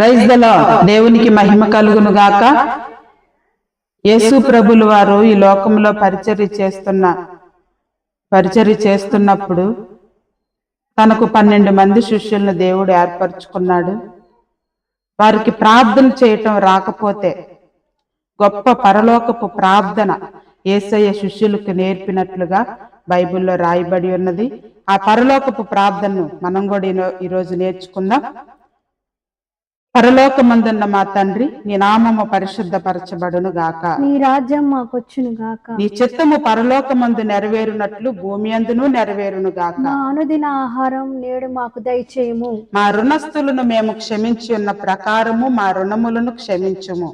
Praise దల దేవునికి మహిమ కలుగును గాక. యేసు ప్రభులు వారు ఈ లోకంలో పరిచర్య చేస్తున్న పరిచర్య చేస్తున్నప్పుడు తనకు పన్నెండు మంది శిష్యులను దేవుడు ఏర్పరచుకున్నాడు. వారికి ప్రార్థన చేయటం రాకపోతే గొప్ప పరలోకపు ప్రార్థన ఏసయ్య శిష్యులకు నేర్పినట్లుగా బైబిల్లో రాయబడి ఉన్నది. ఆ పరలోకపు ప్రార్థనను మనం కూడా ఈరోజు నేర్చుకుందాం. పరలోకమందున్న మా తండ్రి నీ నామము పరిశుద్ధపరచబడును గాక. నీ రాజ్యం మాకొచ్చును గాక. నీ చిత్తము పరలోకమందు నెరవేరునట్లు భూమి అందును నెరవేరును గాక. మా అనుదిన ఆహారం నేడు మాకు దయచేయము. మా రుణస్థులను మేము క్షమించి ఉన్న ప్రకారము మా రుణములను క్షమించుము.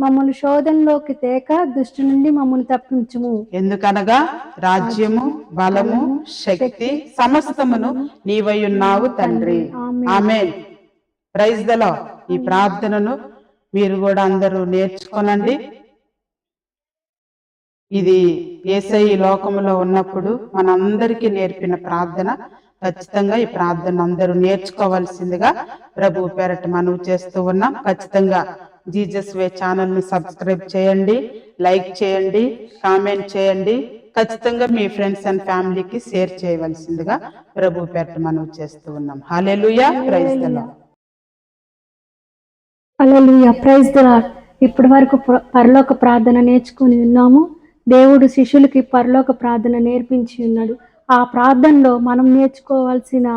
మమ్మల్ని శోధనలోకి తేక దుష్టు నుండి మమ్మల్ని తప్పించుము. ఎందుకనగా రాజ్యము బలము శక్తి సమస్తమును నీవయున్నావు తండ్రి. ఆమేన్. ప్రైజ్ దలో ఈ ప్రార్థనను మీరు కూడా అందరూ నేర్చుకోనండి. ఇది ఏసై లోకంలో ఉన్నప్పుడు మనందరికీ నేర్పిన ప్రార్థన. ఖచ్చితంగా ఈ ప్రార్థన అందరూ నేర్చుకోవాల్సిందిగా ప్రభు పేరట మనవి చేస్తూ ఉన్నాం. ఖచ్చితంగా జీజస్ వే ఛానల్ని సబ్స్క్రైబ్ చేయండి లైక్ చేయండి కామెంట్ చేయండి. ఖచ్చితంగా మీ ఫ్రెండ్స్ అండ్ ఫ్యామిలీకి షేర్ చేయవలసిందిగా ప్రభు పేరట మనవి చేస్తూ ఉన్నాం. Hallelujah praise the hallelujah praise the ఇప్పటి వరకు పరలోక ప్రార్థన నేర్చుకుని ఉన్నాము. దేవుడు శిష్యులకి పరలోక ప్రార్థన నేర్పించి ఉన్నాడు. ఆ ప్రార్థనలో మనం నేర్చుకోవాల్సిన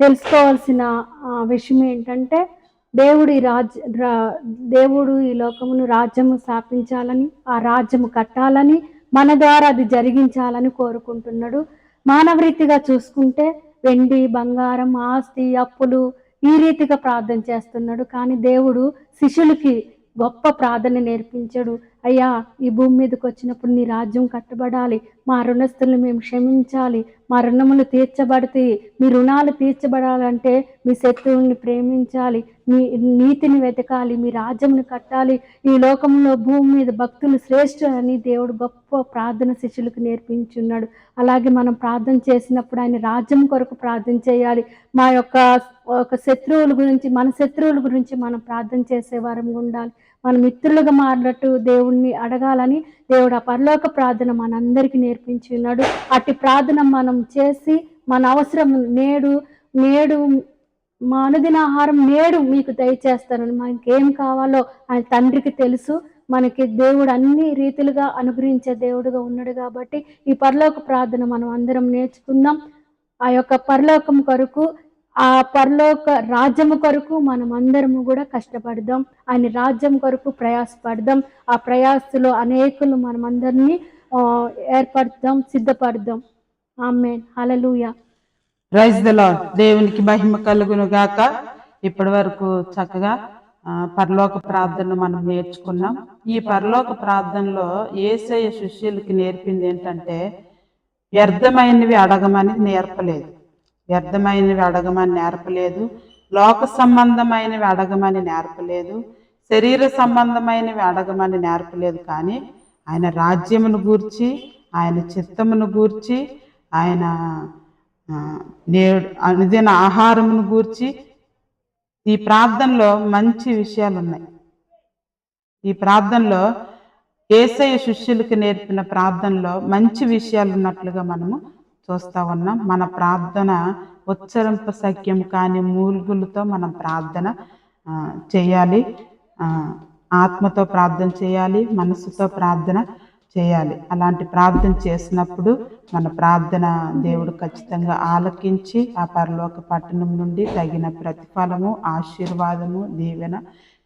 తెలుసుకోవాల్సిన విషయం ఏంటంటే దేవుడు ఈ రాజ్య దేవుడు ఈ లోకమును రాజ్యము స్థాపించాలని ఆ రాజ్యము కట్టాలని మన ద్వారా అది జరిగించాలని కోరుకుంటున్నాడు. మానవ రీతిగా చూసుకుంటే వెండి బంగారం ఆస్తి అప్పులు ఈ రీతిగా ప్రార్థన చేస్తున్నాడు. కానీ దేవుడు శిష్యులకి గొప్ప ప్రార్థన నేర్పించాడు. అయ్యా ఈ భూమి మీదకి వచ్చినప్పుడు నీ రాజ్యం కట్టబడాలి. మా రుణస్థులను మేము క్షమించాలి. మా రుణములు తీర్చబడితే మీ రుణాలు తీర్చబడాలంటే మీ శత్రువుల్ని ప్రేమించాలి. మీ నీతిని వెతకాలి. మీ రాజ్యంని కట్టాలి. ఈ లోకంలో భూమి మీద భక్తులు శ్రేష్ఠులని దేవుడు గొప్ప ప్రార్థన శిష్యులకు నేర్పించున్నాడు. అలాగే మనం ప్రార్థన చేసినప్పుడు ఆయన రాజ్యం కొరకు ప్రార్థన చేయాలి. మా యొక్క ఒక శత్రువుల గురించి మన శత్రువుల గురించి మనం ప్రార్థన చేసే వారం ఉండాలి. మన మిత్రులుగా మారినట్టు దేవుణ్ణి అడగాలని దేవుడు ఆ పరలోక ప్రార్థన మనందరికీ నేర్పించి ఉన్నాడు. అట్టి ప్రార్థన మనం చేసి మన అవసరం నేడు నేడు మా అనుదిన ఆహారం నేడు మీకు దయచేస్తానని మనకేం కావాలో ఆయన తండ్రికి తెలుసు. మనకి దేవుడు అన్ని రీతిలుగా అనుగ్రహించే దేవుడుగా ఉన్నాడు కాబట్టి ఈ పరలోక ప్రార్థన మనం అందరం నేర్చుకుందాం. ఆ యొక్క పరలోకం కొరకు ఆ పరలోక రాజ్యము కొరకు మనం అందరము కూడా కష్టపడదాం. ఆయన రాజ్యం కొరకు ప్రయాసపడదాం. ఆ ప్రయాసలో అనేకులు మనం అందరినీ ఏర్పడదాం సిద్ధపడదాం. ఆమె హలలుయ ప్రైజ్ ద దేవునికి మహిమ కలుగును గాక. ఇప్పటి వరకు చక్కగా పరలోక ప్రార్థన మనం నేర్చుకున్నాం. ఈ పరలోక ప్రార్థనలో ఏసయ్య శిష్యులకి నేర్పింది ఏంటంటే వ్యర్థమైనవి అడగమని నేర్పలేదు. వ్యర్థమైనవి అడగమని నేర్పలేదు. లోక సంబంధమైనవి అడగమని నేర్పలేదు. శరీర సంబంధమైనవి అడగమని నేర్పలేదు. కానీ ఆయన రాజ్యమును గూర్చి ఆయన చిత్తమును గూర్చి ఆయన నేడు అనుదిన ఆహారమును గూర్చి ఈ ప్రార్థనలో మంచి విషయాలు ఉన్నాయి ఈ ప్రార్థనలో ఏసయ్య శిష్యులకు నేర్పిన ప్రార్థనలో మంచి విషయాలు ఉన్నట్లుగా మనము చూస్తా ఉన్నాం. మన ప్రార్థన ఉచ్చరింప సఖ్యం కాని మూల్గులతో మనం ప్రార్థన చేయాలి. ఆత్మతో ప్రార్థన చేయాలి మనసుతో ప్రార్థన చేయాలి. అలాంటి ప్రార్థన చేసినప్పుడు మన ప్రార్థన దేవుడు ఖచ్చితంగా ఆలకించి ఆ పరలోక పట్టణం నుండి తగిన ప్రతిఫలము ఆశీర్వాదము దీవెన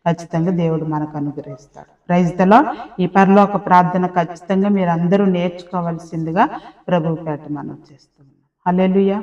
ఖచ్చితంగా దేవుడు మనకు అనుగ్రహిస్తాడు. ప్రైజ్లో ఈ పరలోక ప్రార్థన ఖచ్చితంగా మీరు అందరూ నేర్చుకోవాల్సిందిగా ప్రభు పేట మనం చేస్తున్నాం హల్లెలూయా